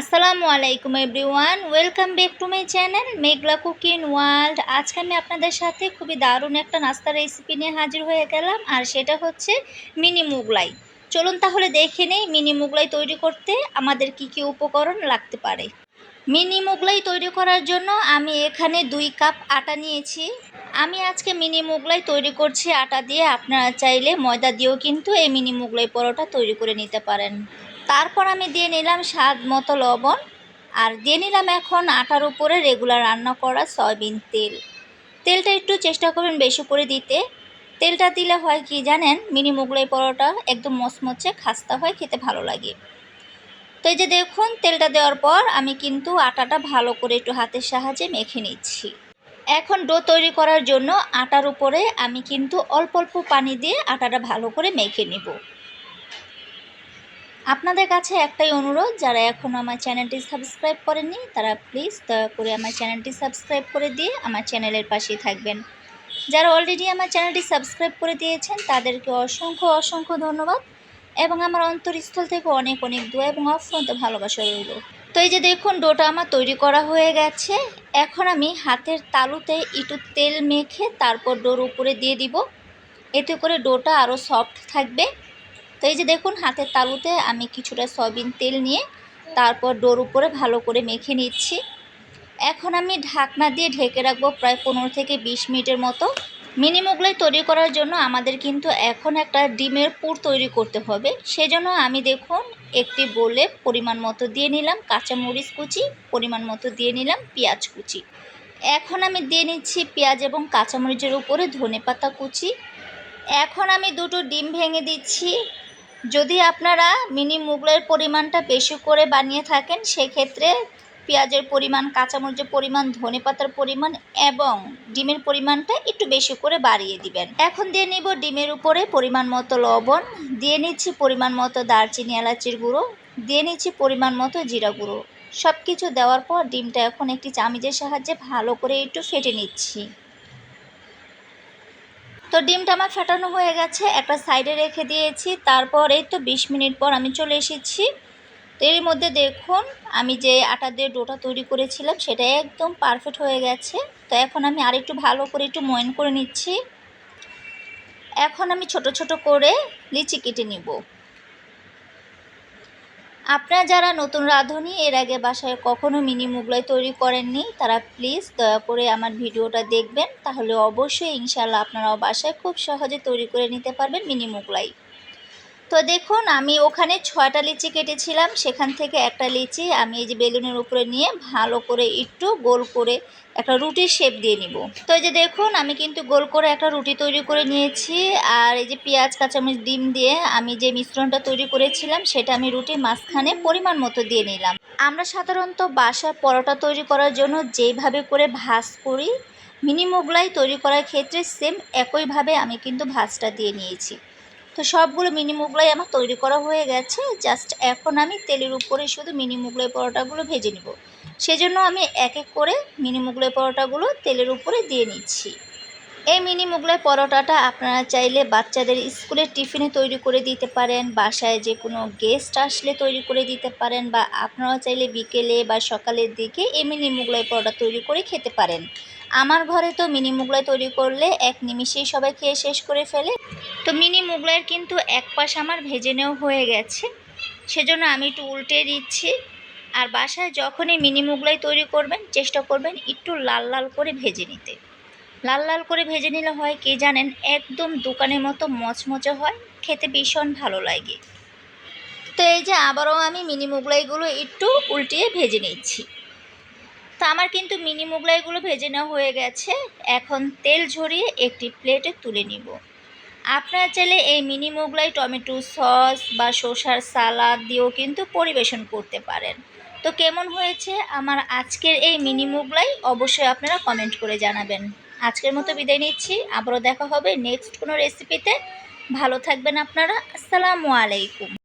আসসালামু আলাইকুম everyone, welcome back to my channel Meghla cooking world. আজকে আমি আপনাদের সাথে খুবই দারুণ একটা নাস্তা রেসিপি নিয়ে হাজির হয়ে গেলাম, আর সেটা হচ্ছে মিনি মুগলাই। চলুন তাহলে দেখে নেই মিনি মুগলাই তৈরি করতে আমাদের কি কি উপকরণ লাগতে পারে। মিনি মুগলাই তৈরি করার জন্য আমি এখানে দুই কাপ আটা নিয়েছি। আমি আজকে মিনি মুগলাই তৈরি করছি আটা দিয়ে। আপনারা চাইলে ময়দা দিয়েও কিন্তু এই মিনি মুগলাই পরোটা তৈরি করে নিতে পারেন। তারপর আমি দিয়ে নিলাম স্বাদ মতো লবণ। আর দিয়ে নিলাম এখন আটার উপরে রেগুলার রান্না করা সয়াবিন তেল। তেলটা একটু চেষ্টা করবেন বেশি করে দিতে। তেলটা দিলে হয় কি জানেন? মিনি মুগলাই পরোটা একদম মচমচে, খাস্তা হয়, খেতে ভালো লাগে। তো এই যে দেখুন, তেলটা দেওয়ার পর আমি কিন্তু আটাটা ভালো করে একটু হাতের সাহায্যে মেখে নিচ্ছি। এখন ডো তৈরি করার জন্য আটার উপরে আমি কিন্তু অল্প অল্প পানি দিয়ে আটাটা ভালো করে মেখে নিব। আপনাদের কাছে একটাই অনুরোধ, যারা এখনও আমার চ্যানেলটি সাবস্ক্রাইব করেননি, তারা প্লিজ দয়া করে আমার চ্যানেলটি সাবস্ক্রাইব করে দিয়ে আমার চ্যানেলের পাশেই থাকবেন। যারা অলরেডি আমার চ্যানেলটি সাবস্ক্রাইব করে দিয়েছেন, তাদেরকে অসংখ্য অসংখ্য ধন্যবাদ। এবং আমার অন্তরস্থল থেকে অনেক অনেক দোয়া এবং অফ্রন্ত ভালোবাসা রইল। তো এই যে দেখুন, ডোটা আমার তৈরি করা হয়ে গেছে। এখন আমি হাতের তালুতে একটু তেল মেখে তারপর ডোর উপরে দিয়ে দিব। এতে করে ডোটা আরও সফট থাকবে। তো এই যে দেখুন, হাতের তালুতে আমি কিছুটা সয়াবিন তেল নিয়ে তারপর ডোর উপরে ভালো করে মেখে নিচ্ছি। এখন আমি ঢাকনা দিয়ে ঢেকে রাখব প্রায় পনেরো থেকে বিশ মিনিটের মতো। মিনি মোগলাই তৈরি করার জন্য আমাদের কিন্তু এখন একটা ডিমের পুর তৈরি করতে হবে। সেজন্য আমি দেখুন একটি বলে পরিমাণ মতো দিয়ে নিলাম, কাঁচামরিচ কুচি, পরিমাণ মতো দিয়ে নিলাম পেঁয়াজ কুচি। এখন আমি দিয়ে নিচ্ছি পেঁয়াজ এবং কাঁচামরিচের উপরে ধনে পাতা কুচি। এখন আমি দুটো ডিম ভেঙে দিচ্ছি। যদি আপনারা মিনি মুগলের পরিমাণটা বেশি করে বানিয়ে থাকেন, সেক্ষেত্রে পেঁয়াজের পরিমাণ, কাঁচামরিচের পরিমাণ, ধনে পাতার পরিমাণ এবং ডিমের পরিমাণটা একটু বেশি করে বাড়িয়ে দিবেন। এখন দিয়ে নিব ডিমের উপরে পরিমাণ মতো লবণ, দিয়ে নিচ্ছি পরিমাণ মতো দারচিনি, এলাচির গুঁড়ো, দিয়ে নিচ্ছি পরিমাণ মতো জিরা গুঁড়ো। সব কিছু দেওয়ার পর ডিমটা এখন একটি চামিচের সাহায্যে ভালো করে একটু ফেটে নিচ্ছি। তো ডিমটা আমার ফাটানো হয়ে গেছে, একটা সাইডে রেখে দিয়েছি। তারপর এই তো বিশ মিনিট পর আমি চলে এসেছি। তো এর মধ্যে দেখুন, আমি যে আটা দিয়ে ডোটা তৈরি করেছিলাম, সেটা একদম পারফেক্ট হয়ে গেছে। তো এখন আমি আরেকটু ভালো করে একটু ময়ন করে নিচ্ছি। এখন আমি ছোট ছোট করে লিচি কেটে নিব। আপনারা যারা নতুন রাঁধুনি, এর আগে বাসায় কখনো মিনি মুগলাই তৈরি করেননি, তারা প্লিজ দয়া করে আমার ভিডিওটা দেখবেন। তাহলে অবশ্যই ইনশাল্লাহ আপনারাও বাসায় খুব সহজে তৈরি করে নিতে পারবেন মিনি মুগলাই। তো দেখুন, আমি ওখানে ছয়টা লিচি কেটেছিলাম। সেখান থেকে একটা লিচি আমি এই যে বেলুনের উপরে নিয়ে ভালো করে একটু গোল করে একটা রুটির শেপ দিয়ে নিব। তো এই যে দেখুন, আমি কিন্তু গোল করে একটা রুটি তৈরি করে নিয়েছি। আর এই যে পেঁয়াজ, কাঁচামরিচ, ডিম দিয়ে আমি যে মিশ্রণটা তৈরি করেছিলাম, সেটা আমি রুটির মাঝখানে পরিমাণ মতো দিয়ে নিলাম। আমরা সাধারণত বাসায় পরোটা তৈরি করার জন্য যেইভাবে করে ভাজ করি, মিনি মোগলাই তৈরি করার ক্ষেত্রে সেম একইভাবে আমি কিন্তু ভাজটা দিয়ে নিয়েছি। তো সবগুলো মিনি মুগলাই আমার তৈরি করা হয়ে গেছে। জাস্ট এখন আমি তেলের উপরে শুধু মিনি মুগলাই পরোটাগুলো ভেজে নিব। সেজন্য আমি এক এক করে মিনি মুগলাই পরোটাগুলো তেলের উপরে দিয়ে নিচ্ছি। এই মিনি মুগলাই পরোটাটা আপনারা চাইলে বাচ্চাদের স্কুলের টিফিনে তৈরি করে দিতে পারেন, বাসায় যে কোনো গেস্ট আসলে তৈরি করে দিতে পারেন বা আপনারা চাইলে বিকেলে বা সকালের দিকে এই মিনি মুগলাই পরোটা তৈরি করে খেতে পারেন। আমার ঘরে তো মিনি মুগলাই তৈরি করলে এক নিমিষেই সবাই খেয়ে শেষ করে ফেলে। তো মিনি মুগলাইয়ের কিন্তু এক পাশ আমার ভেজে নেওয়া হয়ে গেছে। সেজন্য আমি একটু উল্টে দিচ্ছি। আর বাসায় যখনই মিনি মুগলাই তৈরি করবেন, চেষ্টা করবেন একটু লাল লাল করে ভেজে নিতে। লাল লাল করে ভেজে নিলে হয় কি জানেন, একদম দোকানের মতো মচমচে হয়, খেতে ভীষণ ভালো লাগে। তো এই যে আবারও আমি মিনি মুগলাইগুলো একটু উল্টিয়ে ভেজে নিচ্ছি। তো আমার কিন্তু মিনি মোগলাইগুলো ভেজে নেওয়া হয়ে গেছে। এখন তেল ঝরিয়ে একটি প্লেটে তুলে নিব। আপনারা চাইলে এই মিনি মোগলাই, টমেটো সস বা শসার সালাদ দিয়েও কিন্তু পরিবেশন করতে পারেন। তো কেমন হয়েছে আমার আজকের এই মিনি মোগলাই? অবশ্যই আপনারা কমেন্ট করে জানাবেন। আজকের মতো বিদায় নিচ্ছি। আবারও দেখা হবে নেক্সট কোনো রেসিপিতে ভালো থাকবেন আপনারা। আসসালামু আলাইকুম।